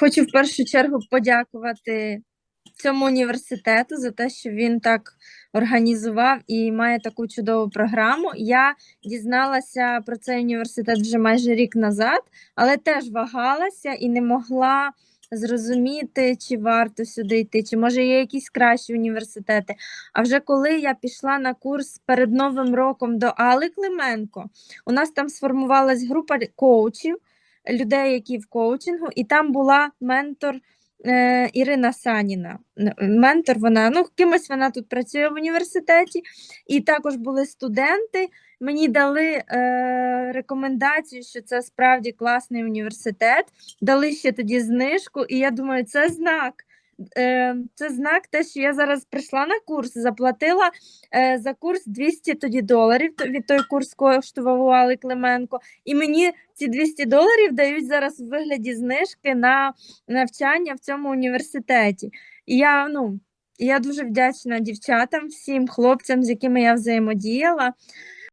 Хочу в першу чергу подякувати цьому університету за те, що він так організував і має таку чудову програму. Я дізналася про цей університет вже майже рік назад, але теж вагалася і не могла зрозуміти, чи варто сюди йти, чи може є якісь кращі університети. А вже коли я пішла на курс перед Новим роком до Али Клименко, у нас там сформувалась група коучів, людей, які в коучингу, і там була ментор е, Ірина Саніна. Ментор вона, ну, кимось вона тут працює в університеті, і також були студенти. Мені дали е, рекомендацію, що це справді класний університет. Дали ще тоді знижку, і я думаю, це знак. Е, це знак, те, що я зараз прийшла на курс, заплатила е, за курс 200 тоді доларів. Від той курс коштував у Али Клименко. І мені ці 200 доларів дають зараз в вигляді знижки на навчання в цьому університеті. І я, ну, я дуже вдячна дівчатам, всім хлопцям, з якими я взаємодіяла.